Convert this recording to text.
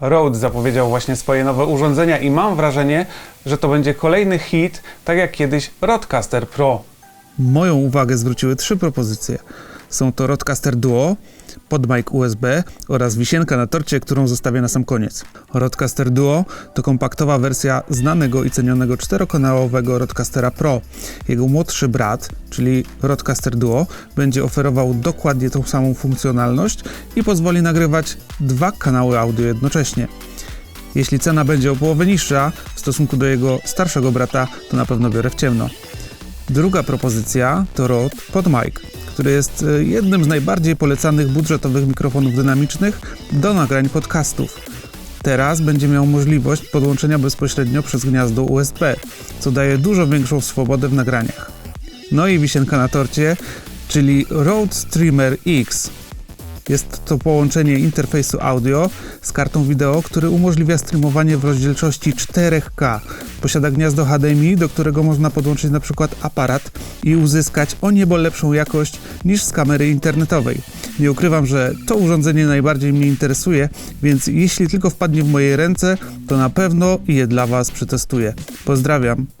Rode zapowiedział właśnie swoje nowe urządzenia i mam wrażenie, że to będzie kolejny hit, tak jak kiedyś Rodecaster Pro. Moją uwagę zwróciły trzy propozycje. Są to Rodecaster Duo, podmic USB oraz wisienka na torcie, którą zostawię na sam koniec. Rodecaster Duo to kompaktowa wersja znanego i cenionego czterokanałowego Rodecastera Pro. Jego młodszy brat, czyli Rodecaster Duo, będzie oferował dokładnie tą samą funkcjonalność i pozwoli nagrywać dwa kanały audio jednocześnie. Jeśli cena będzie o połowę niższa w stosunku do jego starszego brata, to na pewno biorę w ciemno. Druga propozycja to Rode PodMic, który jest e, jednym z najbardziej polecanych budżetowych mikrofonów dynamicznych do nagrań podcastów. Teraz będzie miał możliwość podłączenia bezpośrednio przez gniazdo USB, co daje dużo większą swobodę w nagraniach. No i wisienka na torcie, czyli Rode Streamer X. Jest to połączenie interfejsu audio z kartą wideo, który umożliwia streamowanie w rozdzielczości 4K. Posiada gniazdo HDMI, do którego można podłączyć przykład aparat i uzyskać o niebo lepszą jakość niż z kamery internetowej. Nie ukrywam, że to urządzenie najbardziej mnie interesuje, więc jeśli tylko wpadnie w moje ręce, to na pewno je dla Was przetestuję. Pozdrawiam.